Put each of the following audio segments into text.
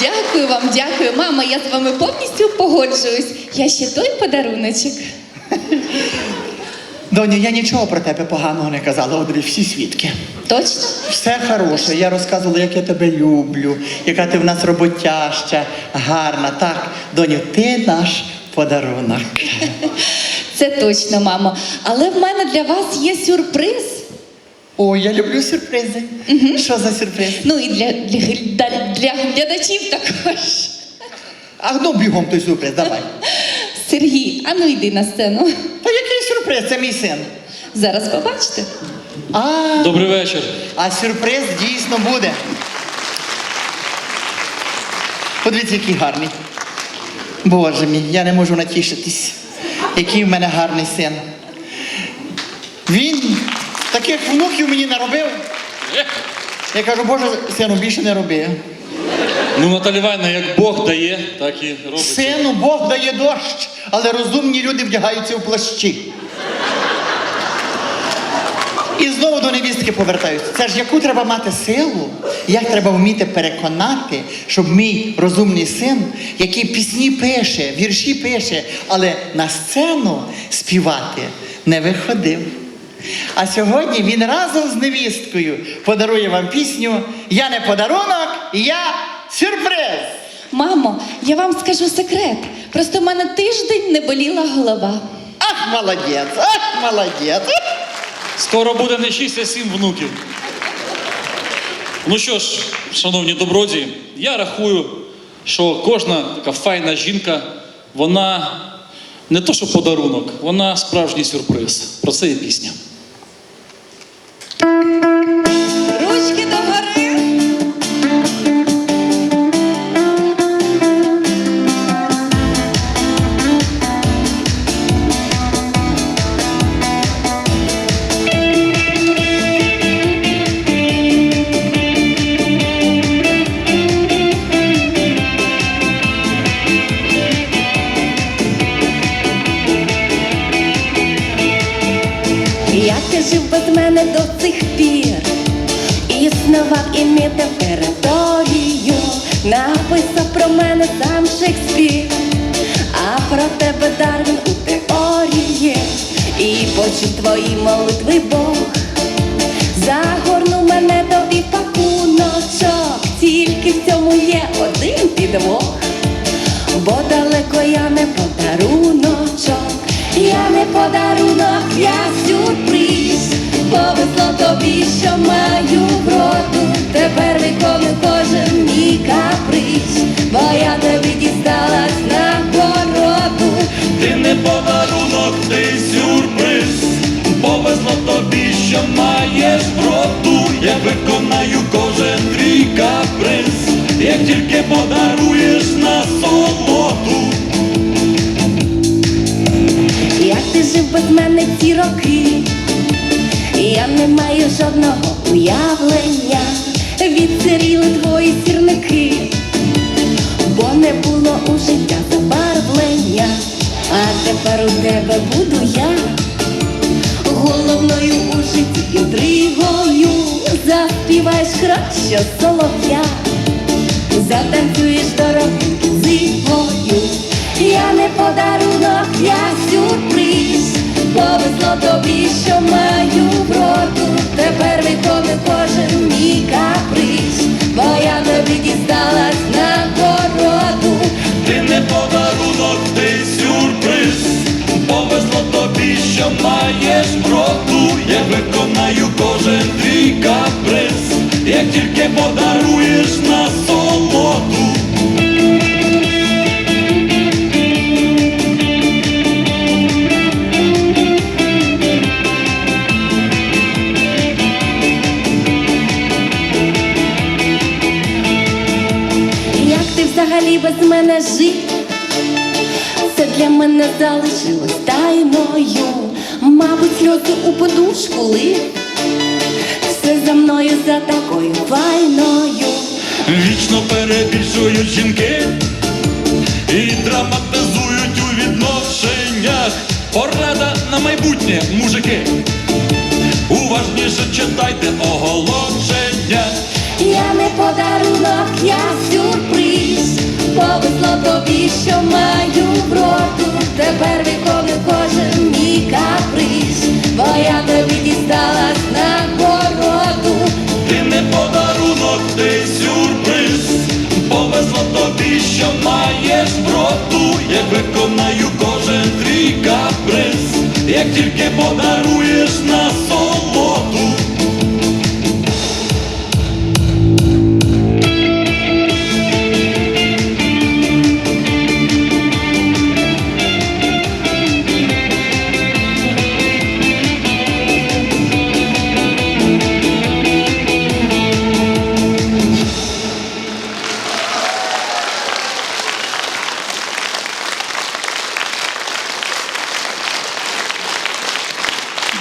Дякую вам, дякую. Мама, я з вами повністю погоджуюсь. Я ще той подаруночок. Доню, я нічого про тебе поганого не казала, Одрі, всі свідки. Точно? Все хороше. Я розказувала, як я тебе люблю, яка ти в нас роботяща, гарна. Так, доню, ти наш подарунок. Це точно, мамо. Але в мене для вас є сюрприз. Ой, я люблю сюрпризи. Що за сюрприз? Ну і для, для, для, для глядачів також. А ну бігом той сюрприз, давай. Сергій, а ну йди на сцену. Та який сюрприз? Це мій син. Зараз побачите. А, Добрий вечір. а сюрприз дійсно буде. Подивіться, який гарний. Боже мій, я не можу натішитись. Який в мене гарний син. Він таких внуків мені наробив. Я кажу, Боже, сину, більше не роби. Ну, Наталя Івановна, як Бог дає, так і робиться. Сину, Бог дає дощ, але розумні люди вдягаються в плащі. І знову до невістки повертаюся. Це ж яку треба мати силу, як треба вміти переконати, щоб мій розумний син, який пісні пише, вірші пише, але на сцену співати не виходив. А сьогодні він разом з невісткою подарує вам пісню Я не подарунок, я сюрприз. Мамо, я вам скажу секрет. Просто в мене тиждень не боліла голова. Ах, молодець, ах, молодець. Скоро буде не 6, а 7 внуків. Ну що ж, шановні добродії, я рахую, що кожна така файна жінка, вона не то, що подарунок, вона справжній сюрприз. Про це і пісня. Існував і мітив територію, написав про мене сам Шекспір, а про тебе Дарвін у теорії, і почув твої молитви Бог, загорнув мене тобі пакуночок, тільки в цьому є один підвох, як подаруєш на солоду. Як ти жив без мене ці роки? Я не маю жодного уявлення, відсиріли твої сірники, бо не було у життя забарвлення, а тепер у тебе буду я, головною у житті інтригою, заспіваєш краще солов'я, затанцюєш дорогим зимою. Я не подарунок, я сюрприз. Повезло тобі, що маю вроду. Тепер виконую кожен мій каприз, бо я тобі дісталась на городу. Ти не подарунок, ти сюрприз. Повезло тобі, що маєш вроду, я виконаю кожен твій каприз, як тільки подаруєш на взагалі без мене жив? Це для мене залишилось тайною. Мабуть, сльози у подушку лив. Все за мною за такою файною. Вічно перебільшують жінки і драматизують у відношеннях. Порада на майбутнє, мужики. Уважніше читайте Повезло тобі, що маєш проту, як виконаю кожен твій каприз, як тільки подаруєш на солоду.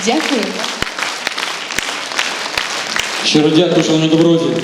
Дякую. Щиро дякую, шановні добродії.